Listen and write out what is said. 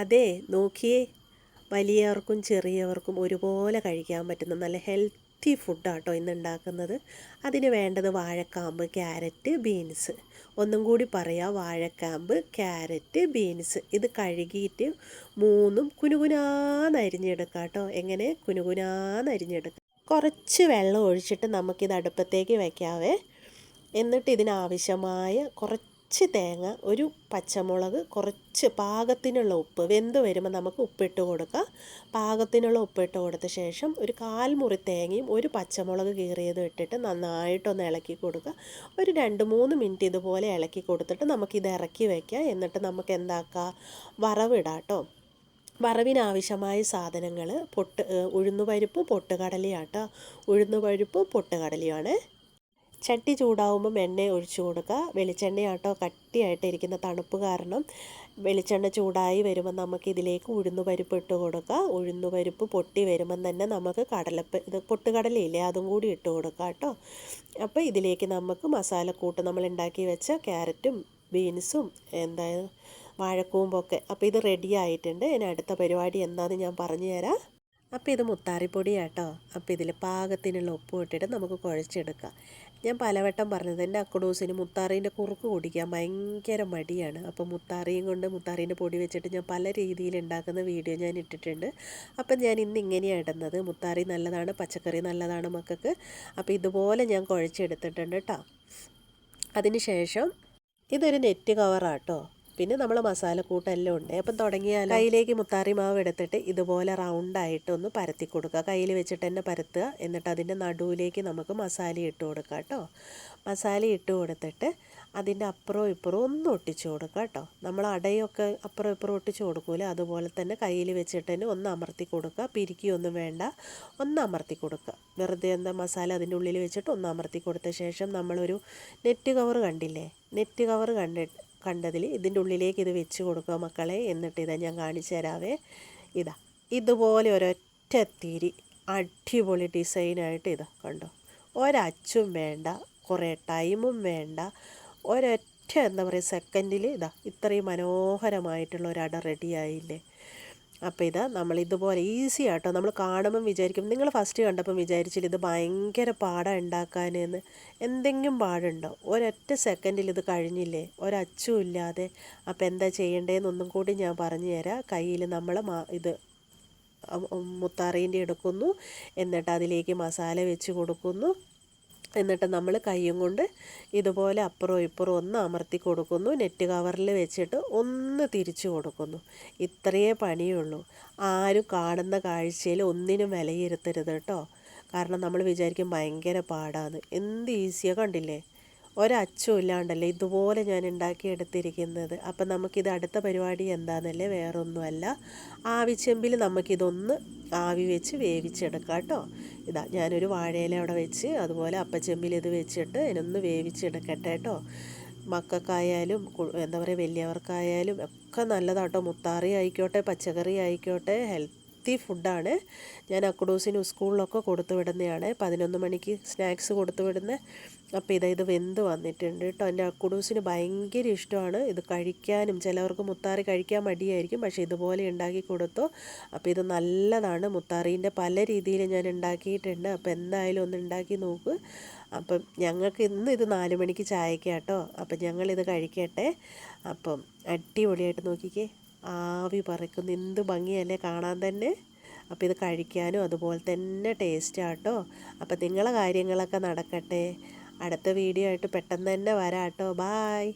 അതെ നോക്കിയേ. വലിയവർക്കും ചെറിയവർക്കും ഒരുപോലെ കഴിക്കാൻ പറ്റുന്ന നല്ല ഹെൽത്തി ഫുഡാട്ടോ ഇന്ന് ഉണ്ടാക്കുന്നത്. അതിന് വേണ്ടത് വാഴക്കാമ്പ് ക്യാരറ്റ് ബീൻസ്. ഒന്നും കൂടി പറയാം വാഴക്കാമ്പ് ക്യാരറ്റ് ബീൻസ്. ഇത് കഴുകിയിട്ട് മൂന്നും കുനുകുനാന്ന് അരിഞ്ഞെടുക്കാം കേട്ടോ. എങ്ങനെ? കുനുകുനാന്ന് അരിഞ്ഞെടുക്കാം. കുറച്ച് വെള്ളം ഒഴിച്ചിട്ട് നമുക്കിത് അടുപ്പത്തേക്ക് വയ്ക്കാവേ എന്നിട്ട് ഇതിനാവശ്യമായ കുറച്ച് കുറച്ച് തേങ്ങ ഒരു പച്ചമുളക് കുറച്ച് പാകത്തിനുള്ള ഉപ്പ്. വെന്ത് വരുമ്പോൾ നമുക്ക് ഉപ്പിട്ട് കൊടുക്കാം. പാകത്തിനുള്ള ഉപ്പിട്ട് കൊടുത്ത ശേഷം ഒരു കാൽമുറി തേങ്ങയും ഒരു പച്ചമുളക് കീറിയതും ഇട്ടിട്ട് നന്നായിട്ടൊന്ന് ഇളക്കി കൊടുക്കുക. ഒരു രണ്ട് മൂന്ന് മിനിറ്റ് ഇതുപോലെ ഇളക്കി കൊടുത്തിട്ട് നമുക്കിത് ഇറക്കി വയ്ക്കാം എന്നിട്ട് നമുക്ക് എന്താക്കാം? വറവിടാം കേട്ടോ വറവിനാവശ്യമായ സാധനങ്ങൾ പൊട്ട് ഉഴുന്നുപരിപ്പ് പൊട്ടുകടലയാട്ടോ ഉഴുന്നുപരിപ്പ് പൊട്ടുകടലയാണ് ചട്ടി ചൂടാവുമ്പം എണ്ണ ഒഴിച്ചു കൊടുക്കുക. വെളിച്ചെണ്ണയാട്ടോ കട്ടിയായിട്ട് ഇരിക്കുന്ന തണുപ്പ് കാരണം വെളിച്ചെണ്ണ ചൂടായി വരുമ്പോൾ നമുക്ക് ഇതിലേക്ക് ഉഴുന്നു പരിപ്പ് ഇട്ട് കൊടുക്കുക. ഉഴുന്നു പരിപ്പ് പൊട്ടി വരുമ്പം തന്നെ നമുക്ക് കടലപ്പ് ഇത് പൊട്ടുകടലയില്ലേ അതും കൂടി ഇട്ട് കൊടുക്കുക കേട്ടോ. അപ്പോൾ ഇതിലേക്ക് നമുക്ക് മസാലക്കൂട്ട് നമ്മൾ ഉണ്ടാക്കി വെച്ച ക്യാരറ്റും ബീൻസും എന്തായാലും വാഴക്കൂമ്പൊക്കെ അപ്പോൾ ഇത് റെഡി ആയിട്ടുണ്ട്. ഇനി അടുത്ത പരിപാടി എന്താണെന്ന് ഞാൻ പറഞ്ഞു തരാം. അപ്പോൾ ഇത് മുത്താറിപ്പൊടിയാട്ടോ അപ്പോൾ ഇതിൽ പാകത്തിനുള്ള ഉപ്പ് ഇട്ടിട്ട് നമുക്ക് കുഴച്ചെടുക്കാം. ഞാൻ പലവട്ടം പറഞ്ഞത് എന്റെ അക്കുഡോസിന് മുത്താറീന്റെ കുറുക്ക് കുടിക്കാൻ ഭയങ്കര മടിയാണ്. അപ്പോൾ മുത്താറിയും കൊണ്ട് മുത്താറീന്റെ പൊടി വെച്ചിട്ട് ഞാൻ പല രീതിയിൽ ഉണ്ടാക്കുന്ന വീഡിയോ ഞാൻ ഇട്ടിട്ടുണ്ട്. അപ്പം ഞാൻ ഇന്ന് ഇങ്ങനെയാണ് ഇടുന്നത്. മുത്താറി നല്ലതാണ് പച്ചക്കറി നല്ലതാണ് മക്കൾക്ക്. അപ്പോൾ ഇതുപോലെ ഞാൻ കുഴച്ചെടുത്തിട്ടുണ്ട് കേട്ടോ അതിന് ശേഷം ഇതൊരു നെറ്റ് കവറാട്ടോ പിന്നെ നമ്മൾ മസാലക്കൂട്ടെല്ലാം ഉണ്ട്. അപ്പം തുടങ്ങിയാൽ കയ്യിലേക്ക് മുത്താറി മാവ് എടുത്തിട്ട് ഇതുപോലെ റൗണ്ടായിട്ട് ഒന്ന് പരത്തി കൊടുക്കുക. കയ്യിൽ വെച്ചിട്ട് തന്നെ പരത്തുക. എന്നിട്ട് അതിന്റെ നടുവിലേക്ക് നമുക്ക് മസാല ഇട്ട് കൊടുക്കുക കേട്ടോ. മസാല ഇട്ട് കൊടുത്തിട്ട് അതിന്റെ അപ്പുറവും ഇപ്പുറവും ഒന്ന് ഒട്ടിച്ച് കൊടുക്കുക കേട്ടോ. നമ്മൾ അടയൊക്കെ അപ്പുറം ഇപ്പുറം ഒട്ടിച്ച് കൊടുക്കൂലേ? അതുപോലെ തന്നെ കയ്യിൽ വെച്ചിട്ട് തന്നെ ഒന്ന് അമർത്തി കൊടുക്കുക. പിരിക്കുകയൊന്നും വേണ്ട. ഒന്ന് അമർത്തി കൊടുക്കുക. വെറുതെ എന്താ മസാല അതിന്റെ ഉള്ളിൽ വെച്ചിട്ട് ഒന്ന് അമർത്തി കൊടുത്ത ശേഷം നമ്മളൊരു നെറ്റ് കവർ കണ്ടില്ലേ? നെറ്റ് കവർ കണ്ടിട്ട് കണ്ടതിൽ ഇതിന്റെ ഉള്ളിലേക്ക് ഇത് വെച്ച് കൊടുക്കുക മക്കളെ. എന്നിട്ട് ഇതാ ഞാൻ കാണിച്ചു തരാവേ. ഇതാ ഇതുപോലെ ഒരൊറ്റ തിരി അടിപൊളി ഡിസൈനായിട്ട് ഇതാ കണ്ടോ. ഒരച്ചും വേണ്ട കുറേ ടൈമും വേണ്ട. ഒരൊറ്റ എന്താ പറയുക സെക്കൻഡിൽ ഇതാ ഇത്രയും മനോഹരമായിട്ടുള്ള ഒരു അട റെഡിയായില്ലേ അപ്പോൾ ഇത് നമ്മൾ ഇതുപോലെ ഈസി ആട്ടോ നമ്മൾ കാണുമ്പം വിചാരിക്കും. നിങ്ങൾ ഫസ്റ്റ് കണ്ടപ്പം വിചാരിച്ചില്ല ഇത് ഭയങ്കര പാടാണ് ഉണ്ടാക്കാനെന്ന് എന്തെങ്കിലും പാടുണ്ടോ? ഒരൊറ്റ സെക്കൻഡിൽ ഇത് കഴിഞ്ഞില്ലേ? ഒരച്ചും ഇല്ലാതെ. അപ്പോൾ എന്താ ചെയ്യേണ്ടതെന്നൊന്നും കൂടി ഞാൻ പറഞ്ഞു തരാം. കയ്യിൽ നമ്മൾ ഇത് മുത്താറീന്റെ എടുക്കുന്നു. എന്നിട്ട് അതിലേക്ക് മസാല വെച്ച് കൊടുക്കുന്നു. എന്നിട്ട് നമ്മൾ കൈയും കൊണ്ട് ഇതുപോലെ അപ്പുറവും ഇപ്പുറവും ഒന്ന് അമർത്തി കൊടുക്കുന്നു. നെറ്റ് കവറിൽ വെച്ചിട്ട് ഒന്ന് തിരിച്ചു കൊടുക്കുന്നു. ഇത്രയേ പണിയുള്ളൂ. ആരും കാണുന്ന കാഴ്ചയിൽ ഒന്നിനും വിലയിരുത്തരുത് കേട്ടോ. കാരണം നമ്മൾ വിചാരിക്കും ഭയങ്കര പാടാണ് എന്ത് ഈസിയാണ് കണ്ടില്ലേ? ഒരച്ചും ഇല്ലാണ്ടല്ലേ ഇതുപോലെ ഞാൻ ഉണ്ടാക്കിയെടുത്തിരിക്കുന്നത്. അപ്പം നമുക്കിത് അടുത്ത പരിപാടി എന്താണെന്നല്ലേ വേറൊന്നുമല്ല. ആവിച്ചെമ്പിൽ നമുക്കിതൊന്ന് ആവി വെച്ച് വേവിച്ചെടുക്കാം കേട്ടോ. ഇതാ ഞാനൊരു വാഴയില അവിടെ വെച്ച് അതുപോലെ അപ്പച്ചെമ്പിൽ ഇത് വെച്ചിട്ട് ഇതിനൊന്ന് വേവിച്ചെടുക്കട്ടെ കേട്ടോ. മക്കൾക്കായാലും എന്താ പറയുക വലിയവർക്കായാലും ഒക്കെ നല്ലതാട്ടോ. മുത്താറി ആയിക്കോട്ടെ പച്ചക്കറി ആയിക്കോട്ടെ ഹെൽത്ത് ഹെൽത്തി ഫുഡാണ്. ഞാൻ അക്കുഡൂസിന് സ്കൂളിലൊക്കെ കൊടുത്തു വിടുന്നതാണ് പതിനൊന്ന് മണിക്ക് സ്നാക്സ് കൊടുത്തു വിടുന്ന. അപ്പോൾ ഇതാ ഇത് വെന്ത് വന്നിട്ടുണ്ട് കേട്ടോ. എന്റെ അക്കുഡൂസിന് ഭയങ്കര ഇഷ്ടമാണ്. ഇത് കഴിക്കാനും ചിലവർക്ക് മുത്താറി കഴിക്കാൻ മടിയായിരിക്കും. പക്ഷേ ഇതുപോലെ ഉണ്ടാക്കി കൊടുത്തു. അപ്പോൾ ഇത് നല്ലതാണ് മുത്താറീന്റെ പല രീതിയിൽ ഞാൻ ഉണ്ടാക്കിയിട്ടുണ്ട്. അപ്പോൾ എന്തായാലും ഒന്ന് ഉണ്ടാക്കി നോക്ക്. അപ്പം ഞങ്ങൾക്ക് ഇന്ന് ഇത് നാല് മണിക്ക് ചായക്കാട്ടോ അപ്പം ഞങ്ങളിത് കഴിക്കട്ടെ. അപ്പം അടിപൊളിയായിട്ട് നോക്കിക്കേ. ആവി പറക്കുന്നു. എന്ത് ഭംഗിയല്ലേ കാണാൻ തന്നെ. അപ്പോൾ ഇത് കഴിക്കാനും അതുപോലെ തന്നെ ടേസ്റ്റാട്ടോ അപ്പോൾ നിങ്ങളെ കാര്യങ്ങളൊക്കെ നടക്കട്ടെ. അടുത്ത വീഡിയോ ആയിട്ട് പെട്ടെന്ന് തന്നെ വരാം കേട്ടോ ബായ്